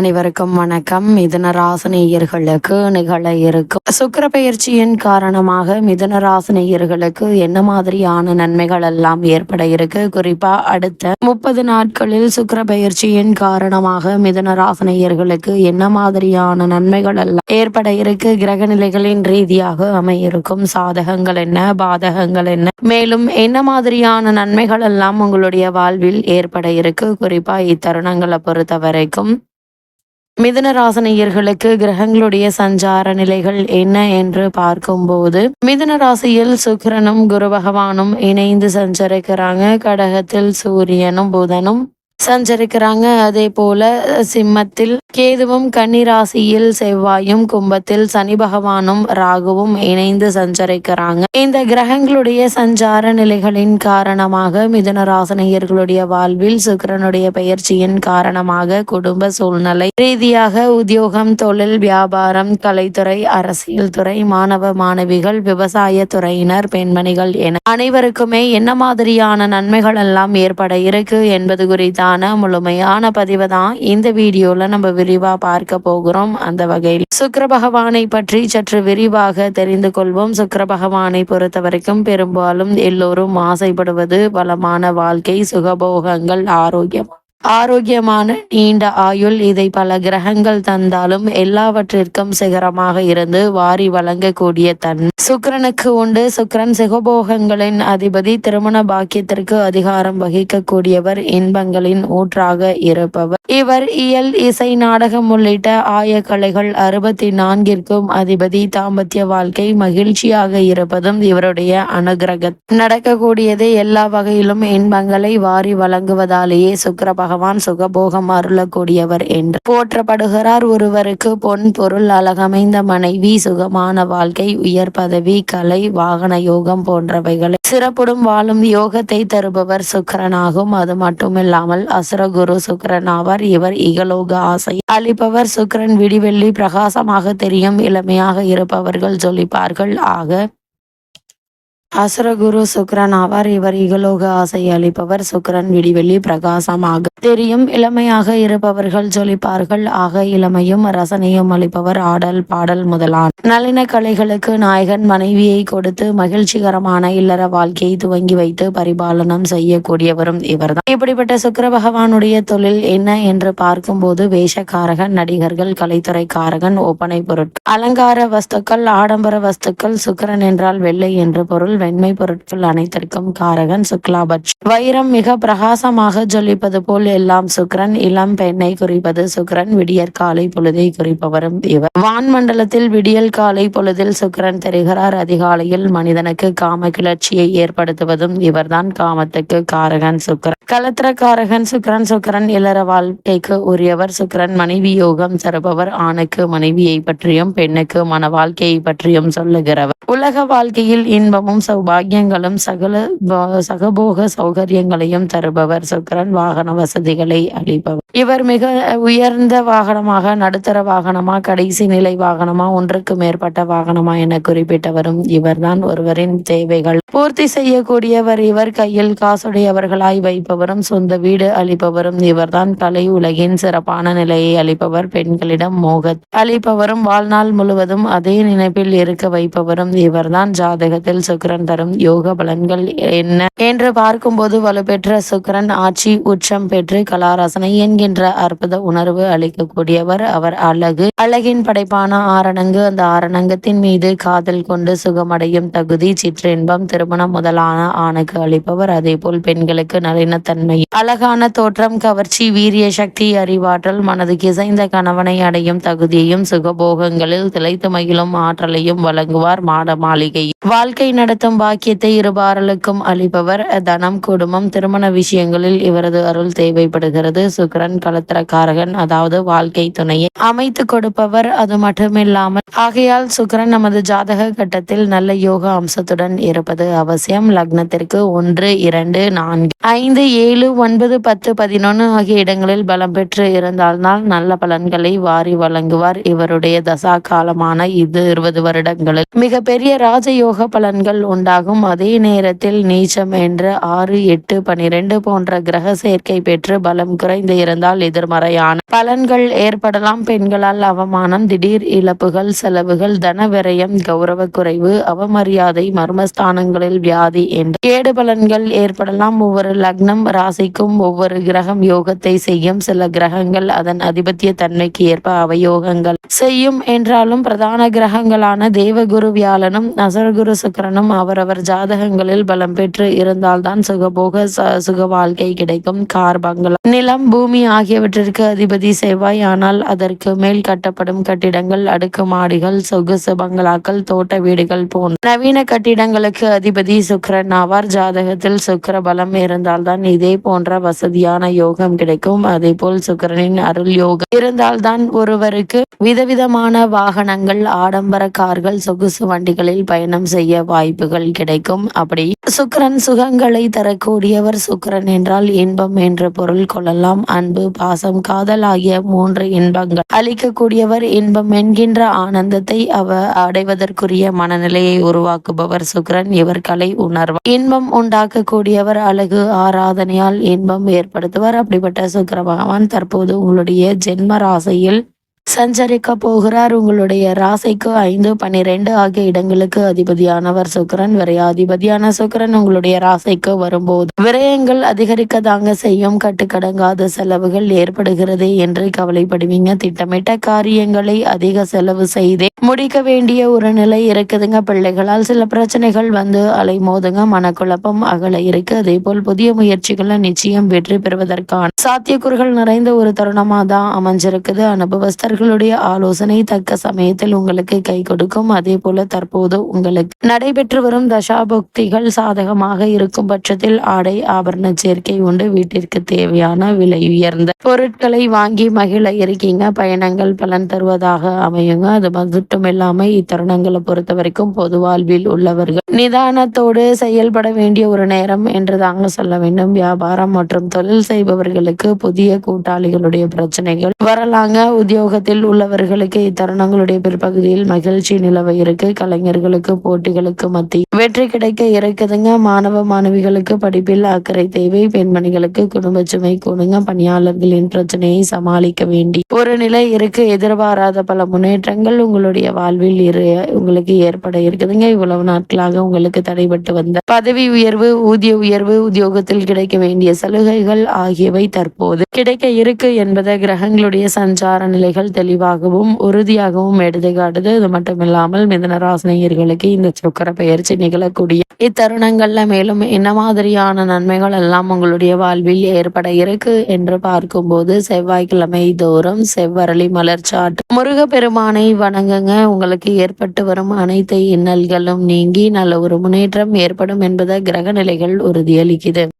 அனைவருக்கும் வணக்கம். மிதுன ராசினியர்களுக்கு நிகழ இருக்கும் சுக்கர பயிற்சியின் காரணமாக மிதுன ராசினியர்களுக்கு என்ன மாதிரியான நன்மைகள் எல்லாம் ஏற்பட இருக்கு? குறிப்பா அடுத்த முப்பது நாட்களில் சுக்கர பயிற்சியின் காரணமாக மிதுன ராசினியர்களுக்கு என்ன மாதிரியான நன்மைகள் எல்லாம் ஏற்பட இருக்கு? கிரக நிலைகளின் ரீதியாக அமையிருக்கும் சாதகங்கள் என்ன? பாதகங்கள் என்ன? மேலும் என்ன மாதிரியான நன்மைகள் எல்லாம் உங்களுடைய வாழ்வில் ஏற்பட இருக்கு? குறிப்பா இத்தருணங்களை பொறுத்த வரைக்கும் மிதனராசினியர்களுக்கு கிரகங்களுடைய சஞ்சார நிலைகள் என்ன என்று பார்க்கும்போது மிதன ராசியில் சுக்கிரனும் குரு பகவானும் இணைந்து சஞ்சரிக்கிறாங்க. கடகத்தில் சூரியனும் புதனும் சஞ்சரிக்கிறாங்க. அதே போல சிம்மத்தில் கேதுவும் கன்னிராசியில் செவ்வாயும் கும்பத்தில் சனி பகவானும் ராகுவும் இணைந்து சஞ்சரிக்கிறாங்க. இந்த கிரகங்களுடைய சஞ்சார நிலைகளின் காரணமாக மிதுன ராசனையர்களுடைய வாழ்வில் சுக்கிரனுடைய பயிற்சியின் காரணமாக குடும்ப சூழ்நிலை ரீதியாக உத்தியோகம் தொழில் வியாபாரம் கலைத்துறை அரசியல் துறை மாணவ மாணவிகள் விவசாய துறையினர் பெண்மணிகள் என அனைவருக்குமே என்ன மாதிரியான நன்மைகள் எல்லாம் ஏற்பட இருக்கு என்பது குறித்தான் முழுமையான பதிவை தான் இந்த வீடியோல நம்ம விரிவா பார்க்க போகிறோம். அந்த வகையில் சுக்கர பகவானை பற்றி சற்று விரிவாக தெரிந்து கொள்வோம். சுக்கர பகவானை பொறுத்த வரைக்கும் பெரும்பாலும் எல்லோரும் ஆசைப்படுவது வளமான வாழ்க்கை சுகபோகங்கள் ஆரோக்கியம். ஆரோக்கியமான நீண்ட ஆயுள். இதை பல கிரகங்கள் தந்தாலும் எல்லாவற்றிற்கும் சிகரமாக இருந்து வாரி வழங்கக்கூடிய தன். சுக்கிரனுக்கு உண்டு. சுக்கிரன் சிகபோகங்களின் அதிபதி திருமண பாக்கியத்திற்கு அதிகாரம் வகிக்கக்கூடியவர் இன்பங்களின் ஊற்றாக இருப்பவர். இவர் இயல் இசை நாடகம் உள்ளிட்ட ஆயக்கலைகள் அறுபத்தி நான்கிற்கும் அதிபதி. தாம்பத்திய வாழ்க்கை மகிழ்ச்சியாக இருப்பதும் இவருடைய அனுகிரக நடக்கக்கூடியது எல்லா வகையிலும் இன்பங்களை வாரி வழங்குவதாலேயே சுக்கிர பகவான் சுகபோகம் அருளக்கூடியவர் என்று போற்றப்படுகிறார். ஒருவருக்கு பொன் பொருள் அழகமைந்த மனைவி சுகமான வாழ்க்கை உயர் பதவி கலை வாகன யோகம் போன்றவைகளை சிறப்புடன் வாழும் யோகத்தை தருபவர் சுக்கிரனாகும். அது மட்டுமில்லாமல் அசுரகுரு சுக்கிரன் ஆவார். இவர் இகலோக ஆசை அளிப்பவர். சுக்கிரன் விடிவெள்ளி பிரகாசமாக தெரியும் இளமையாக இருப்பவர்கள் சொல்லிப்பார்கள். ஆக அசுரகுரு சுக்ரன் ஆவார். இவர் இகலோக ஆசை அளிப்பவர். சுக்கிரன் விடிவெள்ளி பிரகாசமாக தெரியும். இளமையாக இருப்பவர்கள் ஜொலிப்பார்கள். ஆக இளமையும் ரசனையும் அளிப்பவர். ஆடல் பாடல் முதலான நளின கலைகளுக்கு நாயகன் மனைவியை கொடுத்து மகிழ்ச்சிகரமான இல்லற வாழ்க்கையை துவங்கி வைத்து பரிபாலனம் செய்யக்கூடியவரும் இவர்தான். இப்படிப்பட்ட சுக்கர பகவானுடைய தொழில் என்ன என்று பார்க்கும்போது வேஷக்காரகன் நடிகர்கள் கலைத்துறைக்காரகன் ஒப்பனை பொருட்கள் அலங்கார வஸ்துக்கள் ஆடம்பர வஸ்துக்கள் சுக்கிரன் என்றால் வெள்ளை என்று பொருள். வெண்மை பொருட்கள் அனைத்திற்கும் காரகன் சுக்லாபட்ச வைரம் மிக பிரகாசமாக ஜொலிப்பது போல் எல்லாம் சுக்கிரன் இளம் பெண்ணை குறிப்பது சுக்கிரன் விடியற் காலை பொழுதை குறிப்பவரும் இவர். வான்மண்டலத்தில் விடியல் காலை பொழுதில் சுக்கிரன் தெரிகிறார் அதிகாலையில் மனிதனுக்கு காம கிளர்ச்சியை ஏற்படுத்துவதும் இவர்தான் காமத்துக்கு காரகன் சுக்கிரன் கலத்திரக்காரகன் சுக்கிரன் சுக்கிரன் இளர வாழ்க்கைக்கு உரியவர் சுக்கிரன் மனைவி யோகம் தருபவர் ஆணுக்கு மனைவியை பற்றியும் பெண்ணுக்கு மன வாழ்க்கையை பற்றியும் சொல்லுகிறவர். உலக வாழ்க்கையில் இன்பமும் சௌபாகியங்களும் சகல சகபோக சௌகரியங்களையும் தருபவர். சுக்கரன் வாகன வசதிகளை அளிப்பவர். இவர் மிக உயர்ந்த வாகனமாக நடுத்தர வாகனமா கடைசி நிலை வாகனமா ஒன்றுக்கு மேற்பட்ட வாகனமா என குறிப்பிட்டவரும் இவர்தான் ஒருவரின் தேவைகள். பூர்த்தி செய்யக்கூடியவர் இவர். கையில் காசுடையவர்களாய் வைப்பவரும் சொந்த வீடு அளிப்பவரும் இவர்தான் கலை உலகின் சிறப்பான நிலையை அளிப்பவர். பெண்களிடம் மோக அளிப்பவரும் வாழ்நாள் முழுவதும் அதே நினைப்பில் இருக்க வைப்பவரும் இவர்தான் ஜாதகத்தில் சுக்கரன் தரும் யோக பலன்கள் என்ன? என்று பார்க்கும்போது வலுப்பெற்ற சுக்கரன் ஆட்சி உச்சம் பெற்று கலாரசனை என்கின்ற அற்புத உணர்வு அளிக்கக்கூடியவர் அவர் அழகு. அழகின் படைப்பான ஆரணங்கு அந்த ஆரணங்கத்தின் மீது காதல் கொண்டு சுகமடையும் தகுதி சிற்றின்பம் திருமணம் முதலான ஆணுக்கு அளிப்பவர். அதே போல் பெண்களுக்கு நளினத்தன்மை அழகான தோற்றம் கவர்ச்சி வீரிய சக்தி அறிவாற்றல் மனதுக்கு இசைந்த கணவனை அடையும் தகுதியையும் சுகபோகங்களில் திளைத்து மகிழும் ஆற்றலையும் வழங்குவார். மாட மாளிகை. வாழ்க்கை நடத்தும் பாக்கியத்தை இருபாரலுக்கும் அளிப்பவர். தனம் குடும்பம் திருமண விஷயங்களில் இவரது அருள் தேவைப்படுகிறது. சுக்கிரன் கலத்திரக்காரகன் அதாவது வாழ்க்கை துணையை அமைத்து கொடுப்பவர். அது மட்டுமில்லாமல் ஆகையால் சுக்கரன் நமது ஜாதக கட்டத்தில் நல்ல யோக அம்சத்துடன் இருப்பது அவசியம். லக்னத்திற்கு ஒன்று இரண்டு நான்கு ஐந்து ஏழு ஒன்பது பத்து பதினொன்று ஆகிய இடங்களில் பலம் பெற்று இருந்தால்தான் நல்ல பலன்களை வாரி வழங்குவார். இவருடைய தசா காலமான இது இருபது வருடங்களில் மிக பெரிய ராஜயோக பலன்கள் உண்டாகும். அதே நேரத்தில் நீச்சம் என்ற ஆறு எட்டு பனிரெண்டு போன்ற கிரக சேர்க்கை பெற்று பலம் குறைந்து இருந்தால் எதிர்மறையான பலன்கள் ஏற்படலாம். பெண்களால் அவமானம் திடீர் இழப்புகள் செலவுகள் தன விரயம் கௌரவ குறைவு அவமரியாதை மர்மஸ்தானங்களில் வியாதி என்ற கேடு பலன்கள் ஏற்படலாம். ஒவ்வொரு லக்னம் ராசிக்கும் ஒவ்வொரு கிரகம் யோகத்தை செய்யும். சில கிரகங்கள் அதன் அதிபத்திய தன்மைக்கு ஏற்ப அவயோகங்கள் செய்யும். என்றாலும் பிரதான கிரகங்களான தேவகுரு வியாழனும் நசரகுரு சுக்கரனும் அவரவர் ஜாதகங்களில் பலம் பெற்று இருந்தால்தான் சுகபோக சுக வாழ்க்கை கிடைக்கும். கார் பங்களா நிலம் பூமி ஆகியவற்றிற்கு அதிபதி செவ்வாய். ஆனால் அதற்கு மேல் கட்டப்படும் கட்டிடங்கள் அடுக்குமாடிகள் சொகுசு பங்களாக்கள் தோட்ட வீடுகள் போன்ற நவீன கட்டிடங்களுக்கு அதிபதி சுக்கரன் ஆவார். ஜாதகத்தில் சுக்கர பலம் இருந்தால்தான் இதே போன்ற வசதியான யோகம் கிடைக்கும். அதே போல் சுக்கிரனின் அருள் யோகம் இருந்தால்தான் ஒருவருக்கு விதவிதமான வாகனங்கள் ஆடம்பர கார்கள் சொகுசு வண்டி வண்டிகளில் பயணம் செய்ய வாய்ப்புகள் கிடைக்கும். அப்படி சுக்கிரன் சுகங்களை தரக்கூடியவர் சுக்கிரன் என்றால் இன்பம் என்று பொருள் கொள்ளலாம். அன்பு பாசம் காதல் ஆகிய மூன்று இன்பங்கள். அளிக்கக்கூடியவர் இன்பம் என்கின்ற ஆனந்தத்தை அவ அடைவதற்குரிய மனநிலையை உருவாக்குபவர் சுக்கிரன். இவர் கலை உணர்வு. இன்பம் உண்டாக்கக்கூடியவர் அழகு ஆராதனையால் இன்பம் ஏற்படுத்துவர். அப்படிப்பட்ட சுக்கர பகவான் தற்போது உங்களுடைய ஜென்ம ராசியில் சஞ்சரிக்க போகிறார். உங்களுடைய ராசிக்கு ஐந்து பன்னிரெண்டு ஆகிய இடங்களுக்கு அதிபதியானவர் சுக்கரன். விரையாதிபதியான சுக்கரன் உங்களுடைய ராசிக்கு வரும்போது விரயங்கள் அதிகரிக்க தாங்க செய்யும். கட்டுக்கடங்காத செலவுகள் ஏற்படுகிறது என்று கவலைப்படுவீங்க. திட்டமிட்ட காரியங்களை அதிக செலவு செய்தே முடிக்க வேண்டிய ஒரு நிலை இருக்குதுங்க. பிள்ளைகளால் சில பிரச்சனைகள் வந்து அலைமோதுங்க. மனக்குழப்பம் அகல இருக்கு. அதே போல் புதிய முயற்சிகளை நிச்சயம் வெற்றி பெறுவதற்கான சாத்தியக்கூறுகள் நிறைந்த ஒரு தருணமா தான் அமைஞ்சிருக்குது அவர்களுடைய ஆலோசனை தக்க சமயத்தில் உங்களுக்கு கை கொடுக்கும். அதே போல தற்போது உங்களுக்கு நடைபெற்று வரும் தசாபக்திகள் சாதகமாக இருக்கும் பட்சத்தில் ஆடை ஆபரண சேர்க்கை உண்டு. வீட்டிற்கு தேவையான விலை உயர்ந்த பொருட்களை வாங்கி மகிழ இருக்கீங்க. பயணங்கள் பலன் தருவதாக அமையுங்க. அது மட்டும் இல்லாம இத்தருணங்களை பொறுத்த வரைக்கும் பொது வாழ்வில் உள்ளவர்கள் நிதானத்தோடு செயல்பட வேண்டிய ஒரு நேரம் என்று தாங்க சொல்ல வேண்டும். வியாபாரம் மற்றும் தொழில் செய்பவர்களுக்கு புதிய கூட்டாளிகளுடைய பிரச்சனைகள் வரலாங்க. உத்தியோக உலகத்தில் உள்ளவர்களுக்கு இத்தருணங்களுடைய பிற்பகுதியில் மகிழ்ச்சி நிலவ இருக்கு. கலைஞர்களுக்கு போட்டிகளுக்கு மத்திய வெற்றி கிடைக்க இறக்குதுங்க. மாணவ மாணவிகளுக்கு படிப்பில் அக்கறை தேவை. பெண்மணிகளுக்கு குடும்ப சுமை கூடுங்க. பணியாளர்களின் பிரச்சனையை சமாளிக்க வேண்டி ஒரு நிலை இருக்கு. எதிர்பாராத பல முன்னேற்றங்கள் உங்களுடைய வாழ்வில் இரு உங்களுக்கு ஏற்பட இருக்குதுங்க. இவ்வளவு நாட்களாக உங்களுக்கு தடைபட்டு வந்த பதவி உயர்வு ஊதிய உயர்வு உத்தியோகத்தில் கிடைக்க வேண்டிய சலுகைகள் ஆகியவை தற்போது கிடைக்க இருக்கு என்பதை கிரகங்களுடைய சஞ்சார நிலைகள் தெளிவாகவும் உறுதியாகவும் எடுத்து காட்டுது. இது மட்டும் இல்லாமல் மிதனராசினியர்களுக்கு இந்த சுக்கர பெயர்ச்சி நிகழக்கூடிய இத்தருணங்கள்ல மேலும் என்ன மாதிரியான நன்மைகள் எல்லாம் உங்களுடைய வாழ்வில் ஏற்பட இருக்கு என்று பார்க்கும்போது செவ்வாய்க்கிழமை தோறும் செவ்வரளி மலர்ச்சாட்டு முருகப்பெருமானை வணங்குங்க. உங்களுக்கு ஏற்பட்டு வரும் அனைத்து இன்னல்களும் நீங்கி நல்ல ஒரு முன்னேற்றம் ஏற்படும் என்பதை கிரக நிலைகள் உறுதியளிக்குது.